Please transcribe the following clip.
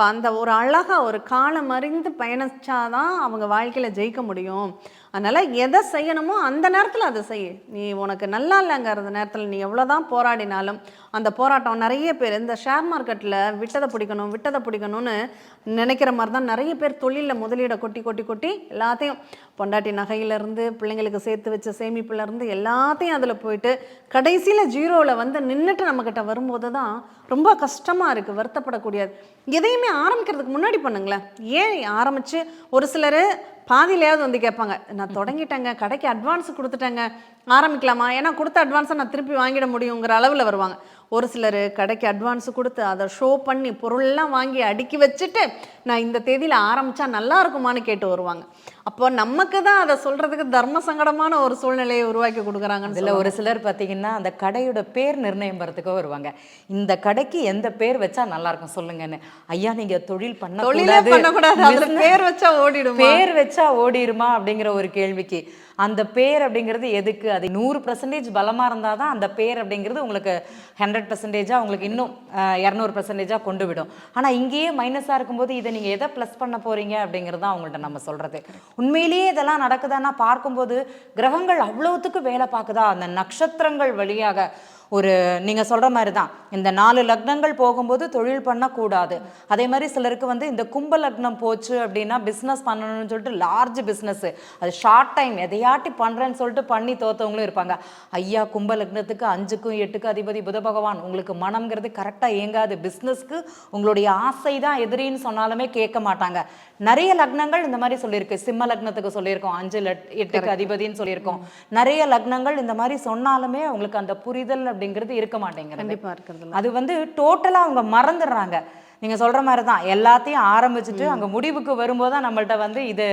இப்போ அந்த ஒரு அழகாக ஒரு காலம் அறிந்து பயணிச்சாதான் அவங்க வாழ்க்கையில் ஜெயிக்க முடியும். அதனால் எதை செய்யணுமோ அந்த நேரத்தில் அதை செய். நீ உனக்கு நல்லா இல்லைங்கிறது நேரத்தில் நீ எவ்வளோ தான் போராடினாலும் அந்த போராட்டம் நிறைய பேர் இந்த ஷேர் மார்க்கெட்டில் விட்டதை பிடிக்கணும் விட்டதை பிடிக்கணும்னு நினைக்கிற மாதிரி தான் நிறைய பேர் தொழிலில் முதலீடை கொட்டி கொட்டி கொட்டி எல்லாத்தையும் பொண்டாட்டி நகையிலேருந்து பிள்ளைங்களுக்கு சேர்த்து வச்ச சேமிப்புலேருந்து எல்லாத்தையும் அதில் போயிட்டு கடைசியில் ஜீரோவில் வந்து நின்றுட்டு நம்மக்கிட்ட வரும்போது தான் ரொம்ப கஷ்டமாக இருக்குது வருத்தப்படக்கூடியது. எதையுமே ஆரம்பிக்கிறதுக்கு முன்னாடி பண்ணுங்களேன். ஏன் ஆரம்பித்து ஒரு சிலர் பாதியிலையாவது வந்து கேட்பாங்க நான் தொடங்கிட்டேங்க கடைக்கு அட்வான்ஸ் கொடுத்துட்டேங்க ஆரம்பிக்கலாமா? ஏன்னா கொடுத்த அட்வான்ஸை நான் திருப்பி வாங்கிட முடியுங்கிற அளவில் வருவாங்க. ஒரு சிலர் கடைக்கு அட்வான்ஸ் கொடுத்து அதை ஷோ பண்ணி பொருள்லாம் வாங்கி அடுக்கி வச்சுட்டு நான் இந்த தேதியில் ஆரம்பித்தா நல்லா இருக்குமான்னு கேட்டு வருவாங்க. அப்போ நமக்கு தான் அதை சொல்கிறதுக்கு தர்ம சங்கடமான ஒரு சூழ்நிலையை உருவாக்கி கொடுக்குறாங்கன்னு இதுல ஒரு சிலர் பார்த்தீங்கன்னா அந்த கடையோட பேர் நிர்ணயம் பண்றதுக்கு வருவாங்க. இந்த கடைக்கு எந்த பேர் வச்சா நல்லா இருக்கும் சொல்லுங்கன்னு. ஐயா நீங்க தொழில் பண்ண தொழிலே பண்ணக்கூடாது அதில் பேர் வச்சா ஓடிடும்? பேர் வச்சா ஓடிருமா அப்படிங்கிற ஒரு கேள்விக்கு அந்த பேர் அப்படிங்கிறது எதுக்கு? அது நூறு பர்சன்டேஜ் பலமாக இருந்தால் தான் அந்த பேர் அப்படிங்கிறது உங்களுக்கு ஹண்ட்ரட் பர்சன்டேஜாக உங்களுக்கு இன்னும் இரநூறு பர்சன்டேஜாக கொண்டு விடும். ஆனால் இங்கேயே மைனஸாக இருக்கும்போது இதை நீங்கள் எதை ப்ளஸ் பண்ண போகிறீங்க அப்படிங்கிறது தான் அவங்கள்ட்ட நம்ம சொல்கிறது உண்மையிலேயே இதெல்லாம் நடக்குதான்னா பார்க்கும்போது கிரகங்கள் அவ்வளோத்துக்கு வேலை பார்க்குதா? அந்த நட்சத்திரங்கள் வழியாக ஒரு நீங்கள் சொல்கிற மாதிரி தான் இந்த நாலு லக்னங்கள் போகும்போது தொழில் பண்ணக்கூடாது. அதே மாதிரி சிலருக்கு வந்து இந்த கும்ப லக்னம் போச்சு அப்படின்னா பிஸ்னஸ் பண்ணணும்னு சொல்லிட்டு லார்ஜ் பிஸ்னஸ் அது ஷார்ட் டைம் எதையாட்டி பண்ணுறேன்னு சொல்லிட்டு பண்ணி தோத்தவங்களும் இருப்பாங்க. ஐயா கும்ப லக்னத்துக்கு அஞ்சுக்கும் எட்டுக்கும் அதிபதி புத பகவான் உங்களுக்கு மனம்ங்கிறது கரெக்டாக இயங்காது. பிஸ்னஸ்க்கு உங்களுடைய ஆசை தான் எதிரின்னு சொன்னாலுமே கேட்க மாட்டாங்க. நிறைய லக்னங்கள் இந்த மாதிரி சொல்லியிருக்கு. சிம்ம லக்னத்துக்கு சொல்லியிருக்கோம். அஞ்சு லட் எட்டுக்கு அதிபதின்னு சொல்லியிருக்கோம். நிறைய லக்னங்கள் இந்த மாதிரி சொன்னாலுமே உங்களுக்கு அந்த புரிதல் அப்படிங்கிறது இருக்க மாட்டேங்கிறது. கண்டிப்பாக இருக்கிறது அது வந்து டோட்டலாக அவங்க மறந்துடுறாங்க. நீங்க சொல்ற மாதிரி தான் எல்லாத்தையும் ஆரம்பிச்சுட்டு அங்க முடிவுக்கு வரும்போது தான் நம்மள்ட்ட வந்து இது